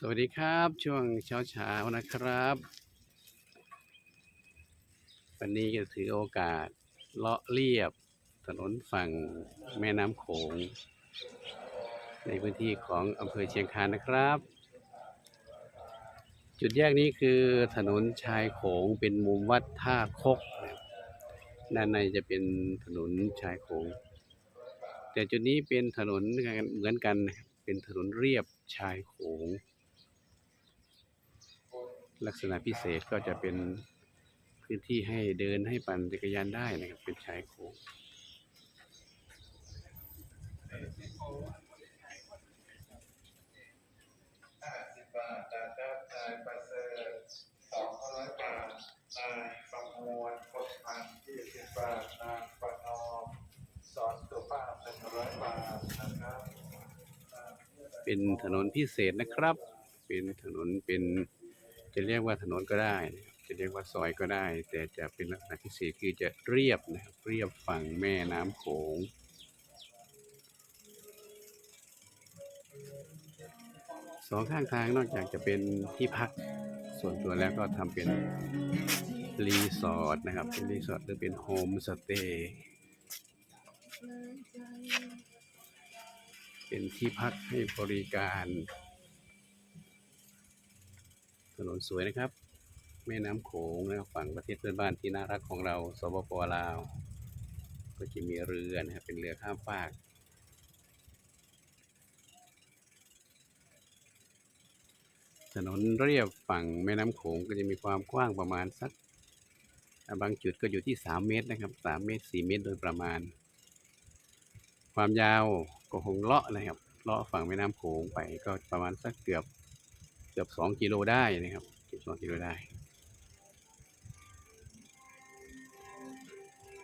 สวัสดีครับ ช่วงเช้าเช้านะครับ วันนี้ก็ถือโอกาสเลาะเรียบถนนฝั่งแม่น้ำโขง ในพื้นที่ของอำเภอเชียงคานนะครับ จุดแยกนี้คือถนนชายโขงเป็นมุมวัดท่าคกด้านในจะเป็นถนนชายโขง แต่จุดนี้เป็นถนนเหมือนกันเป็นถนนเรียบชายโขง ลักษณะพิเศษก็จะเป็นพื้นที่ให้เดินให้ปั่นจักรยานได้นะครับเป็นชายโขงห้าสิบบาทดาดาทายประเสริฐสองร้อยบาทนายประมวลครงเป็นถนนพิเศษนะครับ เป็นถนนเป็น จะเรียกว่าถนนก็ได้นะครับจะเรียกว่าซอยก็ได้ แต่จะเป็นลักษณะพิเศษคือจะเรียบนะครับเรียบฝั่งแม่น้ำโขงสองข้างทางนอกจากจะเป็นที่พักส่วนตัวแล้วก็ทำเป็นรีสอร์ทนะครับ เป็นรีสอร์ทหรือเป็นโฮมสเตย์เป็นที่พักให้บริการ ถนนสวยนะครับ แม่น้ำโขงนะครับฝั่งประเทศเพื่อนบ้านที่น่ารักของเราสปปลาว ก็จะมีเรือนะครับเป็นเรือข้ามฟากถนนเรียบฝั่งแม่น้ำโขงก็จะมีความกว้างประมาณสัก บางจุดก็อยู่ที่ 3 เมตรนะครับ 3 เมตร 4 เมตรโดยประมาณ ความยาวก็คงเลาะนะครับเลาะฝั่งแม่น้ำโขงไปก็ประมาณสักเกือบ กือบ2กิโลได้นะครับเกือบ2กิโลได้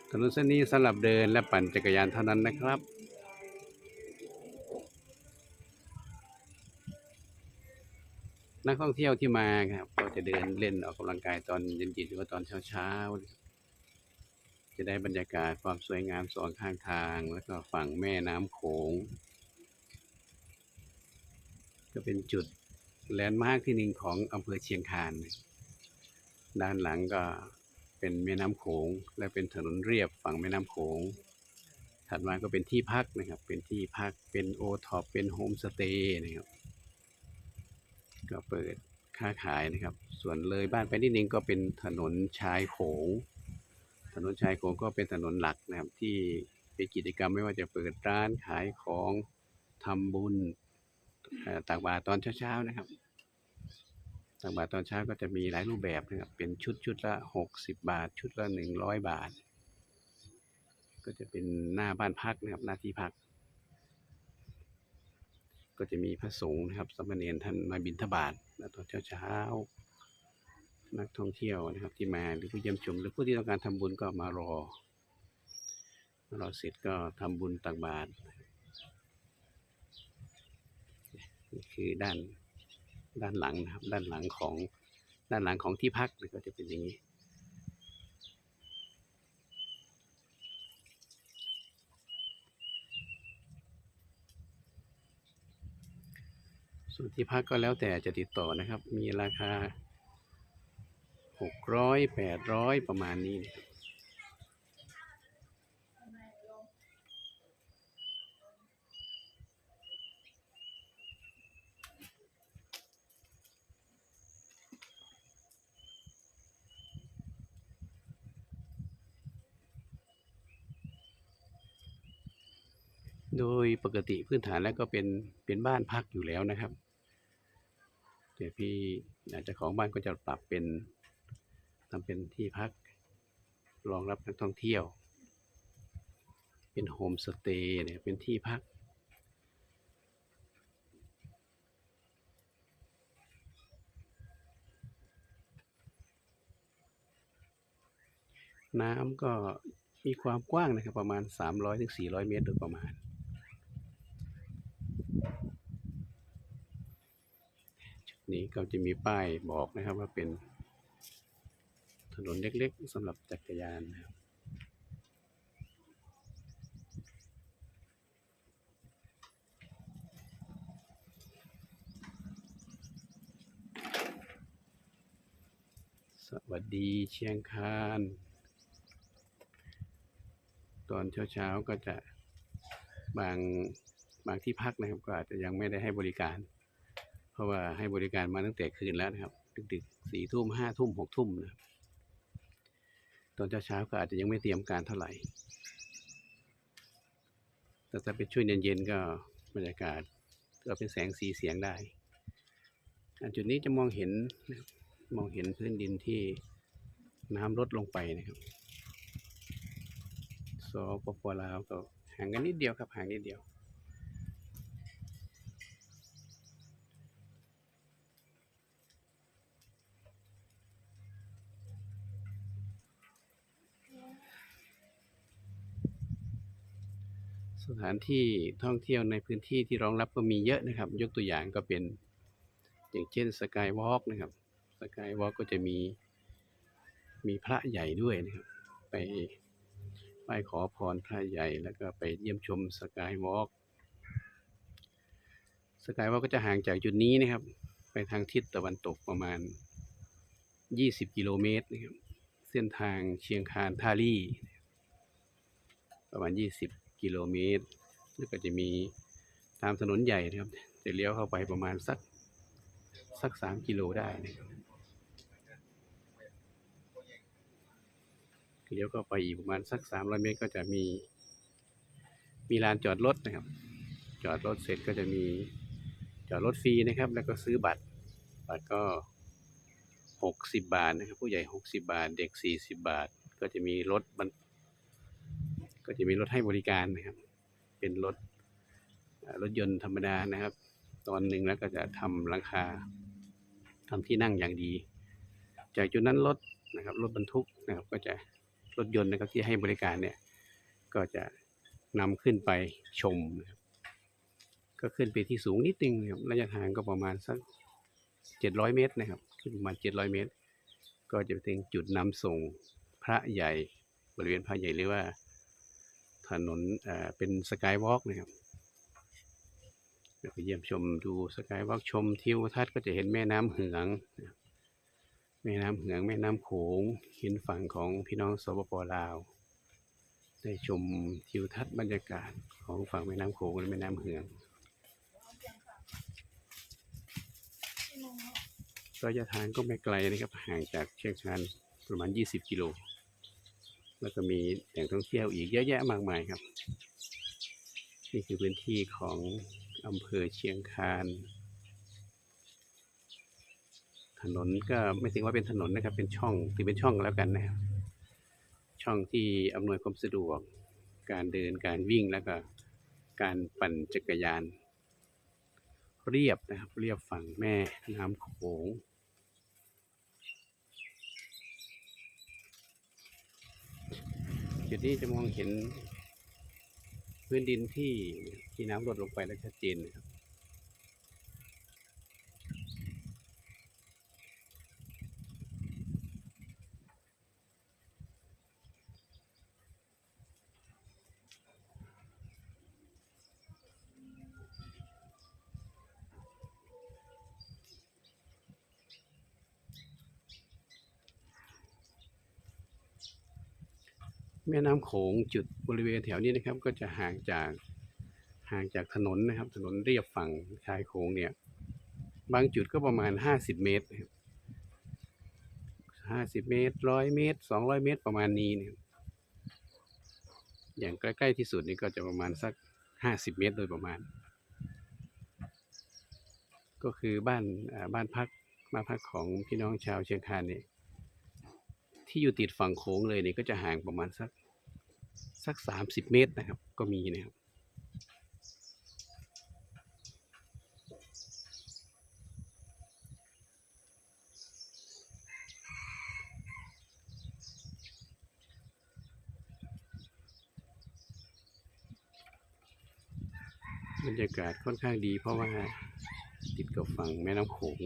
ถนนเส้นนี้สำหรับเดินและปั่นจักรยานเท่านั้นนะครับนักท่องเที่ยวที่มาครับก็จะเดินเล่นออกกำลังกายตอนเย็นๆหรือว่าตอนเช้าๆจะได้บรรยากาศความสวยงามสองข้างทาง แล้วก็ฝั่งแม่น้ำโขงก็เป็นจุด แลนด์มาร์คที่หนึ่งของอำเภอเชียงคาน ด้านหลังก็เป็นแม่น้ำโขง และเป็นถนนเรียบฝั่งแม่น้ำโขง ถัดมาก็เป็นที่พักนะครับ เป็นที่พัก เป็นโอท็อป เป็นโฮมสเตย์นะครับ ก็เปิดค้าขายนะครับ ส่วนเลยบ้านไปนิดนึงก็เป็นถนนชายโขง ถนนชายโขงก็เป็นถนนหลักนะครับที่เป็นกิจกรรมไม่ว่าจะเปิดร้านขายของทำบุญ ตักบาตรตอนเช้าๆนะครับตักบาตรตอนเช้าก็จะมีหลายรูปแบบนะครับ เป็นชุดชุดละหกสิบบาท ชุดละหนึ่งร้อยบาท ก็จะเป็นหน้าบ้านพักนะครับ หน้าที่พัก ก็จะมีพระสงฆ์นะครับสามเณรท่านมาบิณฑบาตนะตอนเช้าๆนักท่องเที่ยวนะครับ ที่มาหรือผู้เยี่ยมชม หรือผู้ที่ต้องการทำบุญก็มารอ รอเสร็จก็ทำบุญตักบาตรนี่ คือด้านด้านหลังนะครับ ด้านหลังของด้านหลังของที่พักก็จะเป็นอย่างนี้ ส่วนที่พักก็แล้วแต่จะติดต่อนะครับ มีราคาหกร้อยแปดร้อยประมาณนี้นะครับ โดยปกติพื้นฐานแล้วก็เป็นเป็นบ้านพักอยู่แล้วนะครับแต่พี่อาจจะของบ้านก็จะปรับเป็นทำเป็นที่พักรองรับนักท่องเที่ยว เป็นโฮมสเตย์เนี่ยเป็นที่พัก น้ำก็มีความกว้างนะครับประมาณ 300-400ถึง400เมตรโดยประมาณ ชุดนี้ก็จะมีป้ายบอกนะครับว่าเป็นถนนเล็กๆสำหรับจักรยานนะครับสวัสดีเชียงคาน ตอนเช้าๆก็จะบาง บางที่พักนะครับ ก็อาจจะยังไม่ได้ให้บริการ เพราะว่าให้บริการมาตั้งแต่คืนแล้วนะครับ ดึกๆสี่ทุ่มห้าทุ่มหกทุ่มนะครับตอนเช้าๆก็อาจจะยังไม่เตรียมการเท่าไหร่ แต่ถ้าเป็นช่วงเย็นๆก็บรรยากาศก็เป็นแสงสีเสียงได้อันจุดนี้จะมองเห็นมองเห็นพื้นดินที่น้ำลดลงไปนะครับสปปลาวก็ห่างกันนิดเดียวครับห่างนิดเดียว ถานที่ท่องเที่ยวในพื้นที่ที่รองรับก็มีเยอะนะครับ ยกตัวอย่างก็เป็น อย่างเช่นสกายวอล์กนะครับสกายวอล์กก็จะมีมีพระใหญ่ด้วยนะครับ ไปไหว้ขอพรพระใหญ่แล้วก็ไปเยี่ยมชมสกายวอล์กสกายวอล์กก็จะห่างจากจุดนี้นะครับ ไปทางทิศตะวันตกประมาณ 20 กิโลเมตรนะครับ เส้นทางเชียงคานท่าลี่ ประมาณ 20 กิโลเมตร แล้วก็จะมีตามถนนใหญ่นะครับ จะเลี้ยวเข้าไปประมาณสักสักสามกิโลได้นะครับเลี้ยวเข้าไปอีกประมาณสักสามร้อยเมตรก็จะมี มีลานจอดรถนะครับ จอดรถเสร็จก็จะมีจอดรถฟรีนะครับ แล้วก็ซื้อบัตร บัตรก็หกสิบบาทนะครับ ผู้ใหญ่หกสิบาท เด็กสี่สิบาท ก็จะมีรถบรร ก็จะมีรถให้บริการนะครับ เป็นรถรถยนต์ธรรมดานะครับ ตอนหนึ่งแล้วก็จะทำหลังคาทำที่นั่งอย่างดี จากจุดนั้นรถนะครับรถบรรทุกนะครับก็จะรถยนต์นะครับที่ให้บริการเนี่ยก็จะนำขึ้นไปชมนะครับก็ขึ้นไปที่สูงนิดนึงนะครับระยะทางก็ประมาณสักเจ็ดร้อยเมตรนะครับ ขึ้นประมาณเจ็ดร้อยเมตร ก็จะไปถึงจุดนำส่งพระใหญ่บริเวณพระใหญ่หรือว่า ถนนเอ่อเป็นสกายวอล์กนะครับเดี๋ยวไปเยี่ยมชมดูสกายวอล์กชมทิวทัศน์ก็จะเห็นแม่น้ำเหืองแม่น้ำเหืองแม่น้ำโขงเห็นฝั่งของพี่น้องสปปลาว ได้ชมทิวทัศน์บรรยากาศของฝั่งแม่น้ำโขงและแม่น้ำเหืองระยะทางก็ไม่ไกลนะครับห่างจากเชียงคานประมาณ 20 กิโล แล้วก็มีแหล่งท่องเที่ยวอีกเยอะแยะมากมายครับ นี่คือพื้นที่ของอำเภอเชียงคาน ถนนก็ไม่ถึงว่าเป็นถนนนะครับ เป็นช่องถือเป็นช่องแล้วกันนะครับ ช่องที่อำนวยความสะดวก การเดิน การวิ่งแล้วก็การปั่นจักรยาน เรียบนะครับ เรียบฝั่งแม่น้ำโขง จุดนี้จะมองเห็นพื้นดินที่ที่น้ำลดลงไปแล้วชัดเจนนะครับ แม่น้ำโขงจุดบริเวณแถวนี้นะครับ ก็จะห่างจากห่างจากถนนนะครับ ถนนเรียบฝั่งชายโขงเนี่ย บางจุดก็ประมาณห้าสิบเมตรนะครับห้าสิบเมตรร้อยเมตรสองร้อยเมตรประมาณนี้เนะครับอย่างใกล้ ๆ ที่สุดนี่ก็จะประมาณสักห้าสิบเมตรโดยประมาณ ก็คือบ้านบ้านพักบ้านพักของพี่น้องชาวเชียงคานเนี่ย ที่อยู่ติดฝั่งโค้งเลยเนี่ยก็จะห่างประมาณสักสักสามสิบเมตรนะครับ ก็มีนะครับบรรยากาศค่อนข้างดีเพราะว่าติดกับฝั่งแม่น้ำโขง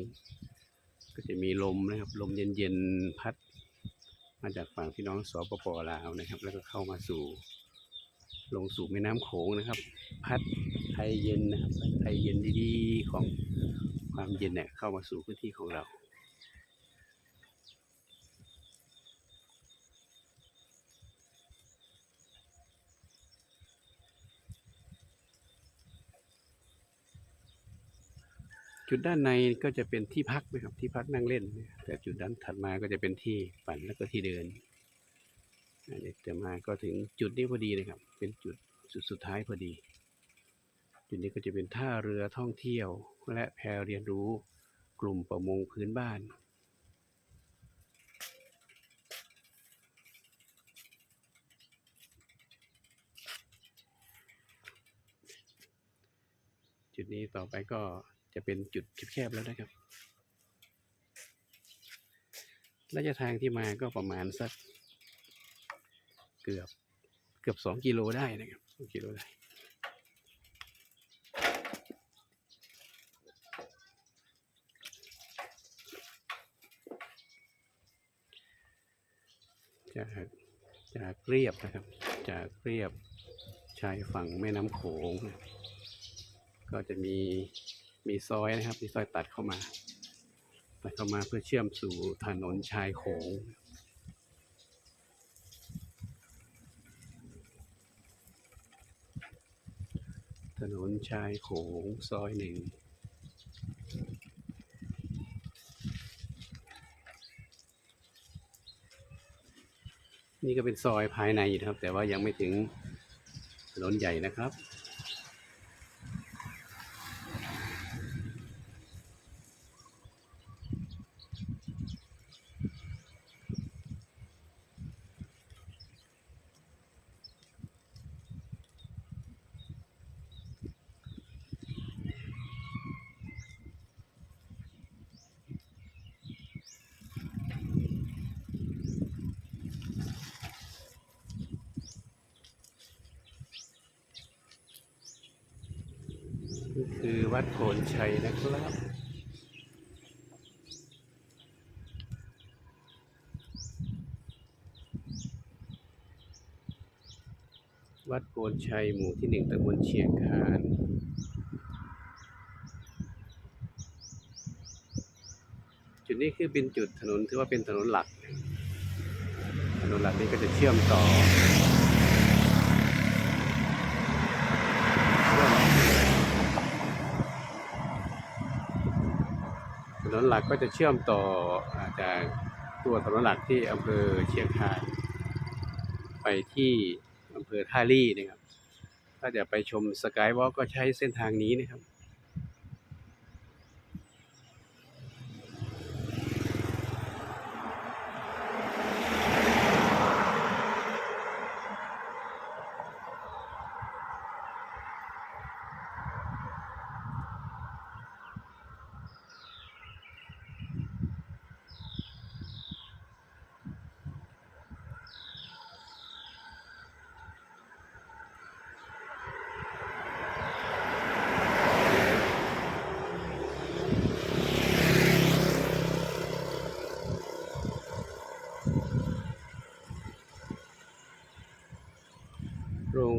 ก็จะมีลมนะครับ ลมเย็นๆ พัด มาจากฝั่งพี่น้องสปปลาวนะครับ แล้วก็เข้ามาสู่ลงสู่แม่น้ำโขงนะครับ พัดไทยเย็นนะครับไทยเย็นดีๆของความเย็นเนี่ยเข้ามาสู่พื้นที่ของเรา จุดด้านในก็จะเป็นที่พักนะครับที่พักนั่งเล่น แต่จุดด้านถัดมาก็จะเป็นที่ปั่นแล้วก็ที่เดินอันนี้จะมาก็ถึงจุดนี้พอดีนะครับ เป็นจุดจุดสุดท้ายพอดี จุดนี้ก็จะเป็นท่าเรือท่องเที่ยว และแพเรียนรู้กลุ่มประมงพื้นบ้านจุดนี้ต่อไปก็ จะเป็นจุดแคบๆแล้วนะครับ ระยะทางที่มาก็ประมาณสักเกือบเกือบสองกิโลได้นะครับสองกิโลได้จากจากเรียบนะครับ จากเรียบชายฝั่งแม่น้ำโขง ก็จะมี มีซอยนะครับมีซอยตัดเข้ามา ตัดเข้ามาเพื่อเชื่อมสู่ถนนชายโขงถนนชายโขงซอยหนึ่งนี่ก็เป็นซอยภายในนะครับ แต่ว่ายังไม่ถึงถนนใหญ่นะครับ คือวัดโพนชัยนะครับ วัดโพนชัยหมู่ที่หนึ่งตำบลเชียงคานจุดนี้คือเป็นจุดถนนถือว่าเป็นถนนหลัก ถนนหลักนี้ก็จะเชื่อมต่อ ถ นนหลักก็จะเชื่อมต่อจากตัวถนนหลักที่อำเภอเชียงคานไปที่อำเภอท่าลี่นะครับ ถ้าจะไปชมสกายวอล์กก็ใช้เส้นทางนี้นะครับ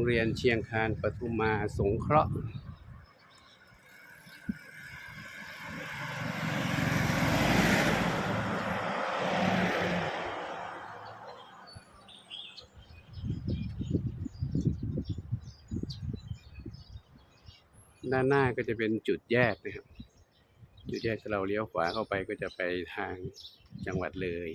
โรงเรียนเชียงคานปทุมมาสงเคราะห์ด้านหน้าก็จะเป็นจุดแยกนะครับ จุดแยกถ้าเราเลี้ยวขวาเข้าไปก็จะไปทางจังหวัดเลย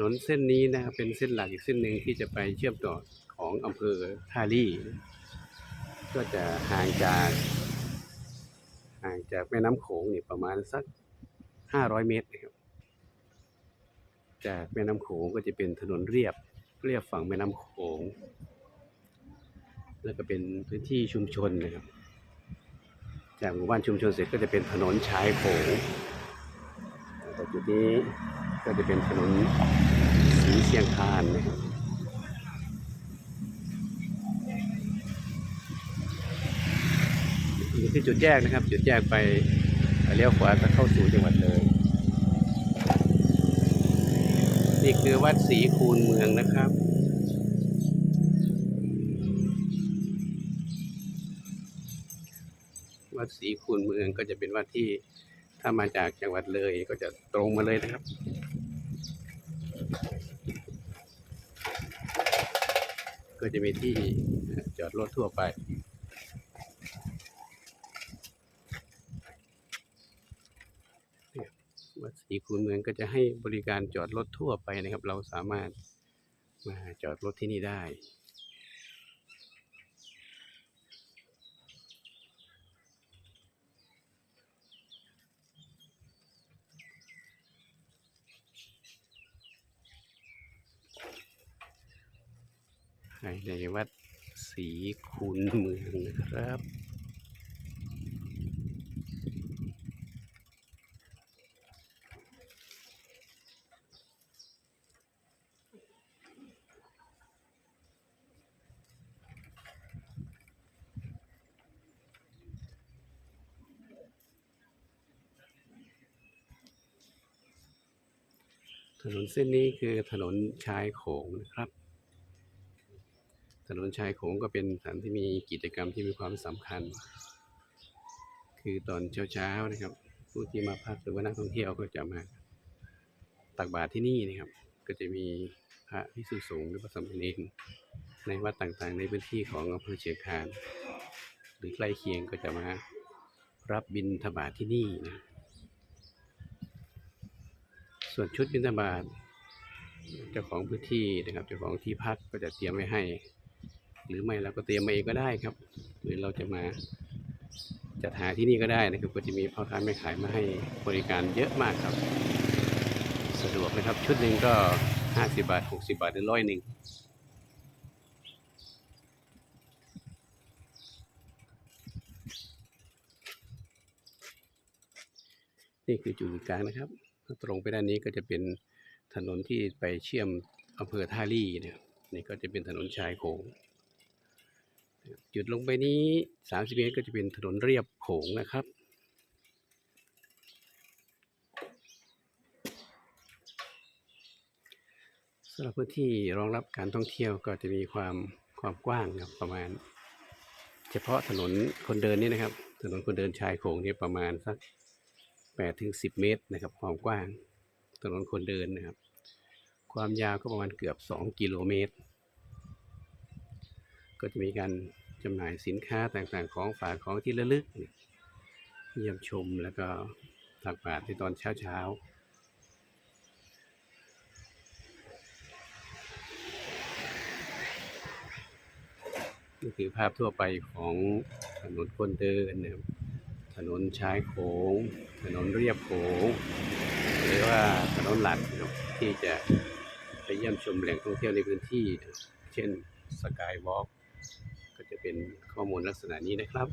นนเส้นนี้นะครับเป็นเส้นหลักอีกเส้นหนึ่งที่จะไปเชื่อมต่อของอำเภอท่าลี่ก็จะห่างจากห่างจากแม่น้ำโขงนี่ประมาณสักห้าร้อยเมตรนะครับจากแม่น้ำโขงก็จะเป็นถนนเรียบเรียบฝั่งแม่น้ำโขง แล้วก็เป็นพื้นที่ชุมชนนะครับ จากหมู่บ้านชุมชนเสร็จก็จะเป็นถนนชายโขงแต่จุดนี้ ก็จะเป็นถนนสีเชียงคานนะครับนี่คือจุดแยกนะครับ จุดแยกไปเลี้ยวขวาจะเข้าสู่จังหวัดเลย นี่คือวัดศรีคูนเมืองนะครับวัดศรีคูนเมืองก็จะเป็นวัดที่ถ้ามาจากจังหวัดเลยก็จะตรงมาเลยนะครับ ก็จะมีที่จอดรถทั่วไป วัดศรีคูนเมืองก็จะให้บริการจอดรถทั่วไปนะครับ เราสามารถมาจอดรถที่นี่ได้ ภายในวัด ศรีคูนเมืองนะครับถนนเส้นนี้คือถนนชายโขงนะครับ ถนนชายโขงก็เป็นสถานที่มีกิจกรรมที่มีความสำคัญ คือตอนเช้าๆนะครับ ผู้ที่มาพักหรือว่านักท่องเที่ยวก็จะมาตักบาตรที่นี่นะครับ ก็จะมีพระพิสุสงฆ์หรือพระสามเณรในวัดต่างๆ ในพื้นที่ของอำเภอเชียงคานหรือใกล้เคียงก็จะมารับบิณฑบาตที่นี่นะส่วนชุดบิณฑบาตเจ้าของพื้นที่นะครับเจ้าของที่พักก็จะเตรียมไว้ให้ หรือไม่เราก็เตรียมมาเองก็ได้ครับ หรือเราจะมาจัดหาที่นี่ก็ได้นะครับก็จะมีพ่อค้าแม่ขายมาให้บริการเยอะมากครับ สะดวกนะครับชุดหนึ่งก็ 50 บาท 60 บาทหรือร้อยหนึ่งนี่คือจุดกลางนะครับ ถ้าตรงไปด้านนี้ก็จะเป็นถนนที่ไปเชื่อมอำเภอท่าลี่นะครับนี่ก็จะเป็นถนนชายโขง จุดลงไปนี้30เมตรก็จะเป็นถนนเรียบโขงนะครับ สำหรับพื้นที่รองรับการท่องเที่ยวก็จะมีความความกว้างครับประมาณ เฉพาะถนนคนเดินนี่นะครับ ถนนคนเดินชายโขงนี่ประมาณสัก8ถึง10เมตรนะครับ ความกว้าง ถนนคนเดินนะครับ ความยาวก็ประมาณเกือบ2กิโลเมตร ก็จะมีการจำหน่ายสินค้าต่างๆของฝากของที่ระลึก เยี่ยมชมแล้วก็ตักบาตรในตอนเช้าๆนี่คือภาพทั่วไปของถนนคนเดินนะครับถนนชายโขง ถนนเรียบโขง หรือว่าถนนหลักนะครับที่จะไปเยี่ยมชมแหล่งท่องเที่ยวในพื้นที่ เช่นสกายวอล์ก ก็จะเป็นข้อมูลลักษณะนี้นะครับ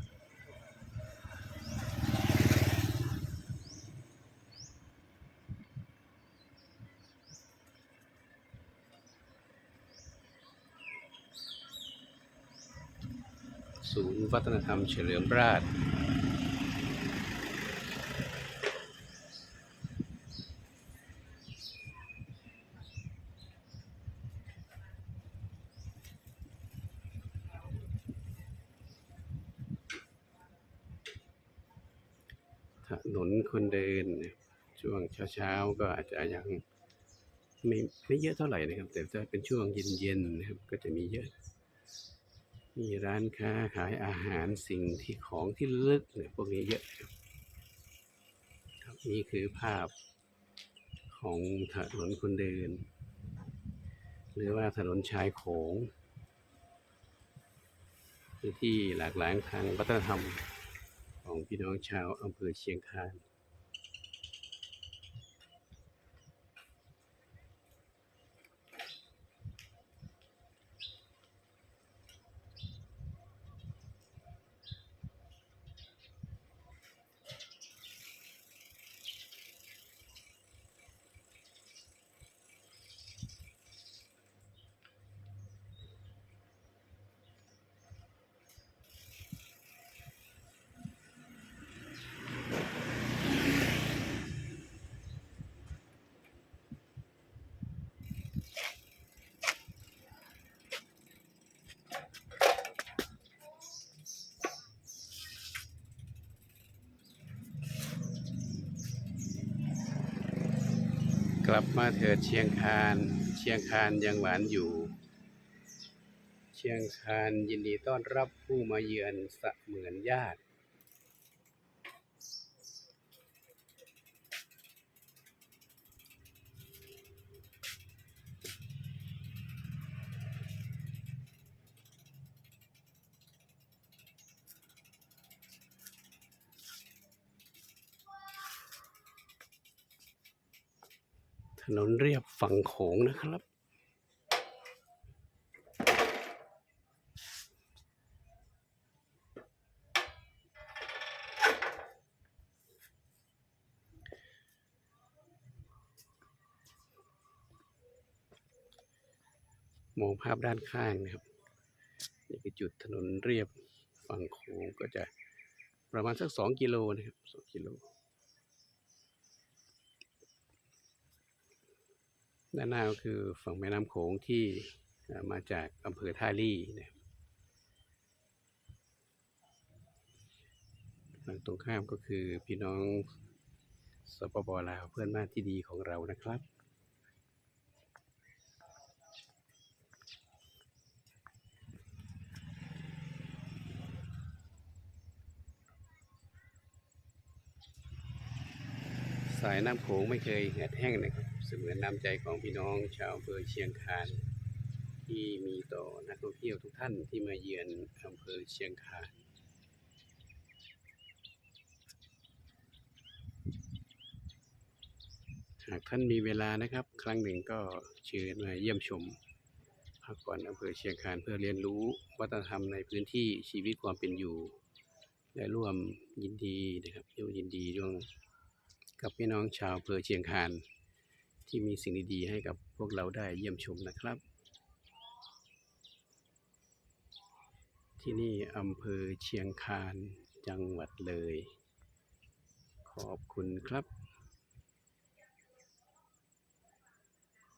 ศูนย์วัฒนธรรมเฉลิมราช ถนน คนเดิน ช่วงเช้าๆก็อาจจะยังไม่ไม่เยอะเท่าไหร่นะครับ แต่ถ้าเป็นช่วงเย็นๆนะครับก็จะมีเยอะ มีร้านค้าขายอาหารสิ่งที่ของที่ลึกเนี่ยพวกนี้เยอะครับครับนี่คือภาพของถนนคนเดิน หรือว่าถนนชายโขงที่หลากหลายทางวัฒนธรรมของพี่น้องชาวอำเภอเชียงคาน กลับมาเถิดเชียงคาน เชียงคานยังหวานอยู่ เชียงคานยินดีต้อนรับผู้มาเยือนเหมือนญาติ ถนนเรียบฝั่งโขงนะครับ มองภาพด้านข้างนะครับ นี่คือจุดถนนเรียบฝั่งโขงก็จะประมาณสักสองกิโลนะครับสองกิโล ด้านหน้าก็คือฝั่งแม่น้ำโขงที่มาจากอำเภอท่าลี่นะฝั่งตรงข้ามก็คือพี่น้องสปปลาวเพื่อนบ้านที่ดีของเรานะครับสายน้ำโขงไม่เคยเหือดแห้งนะครับ เสมือนน้ำใจของพี่น้องชาวอำเภอเชียงคานที่มีต่อนักท่องเที่ยวทุกท่านที่มาเยือนอำเภอเชียงคานหากท่านมีเวลานะครับ ครั้งหนึ่งก็เชิญมาเยี่ยมชมพักผ่อนอำเภอเชียงคานเพื่อเรียนรู้วัฒนธรรมในพื้นที่ชีวิตความเป็นอยู่ และร่วมยินดีนะครับร่วมยินดีร่วมกับพี่น้องชาวอำเภอเชียงคาน ที่มีสิ่งดีๆให้กับพวกเราได้เยี่ยมชมนะครับ ที่นี่อำเภอเชียงคานจังหวัดเลย ขอบคุณครับ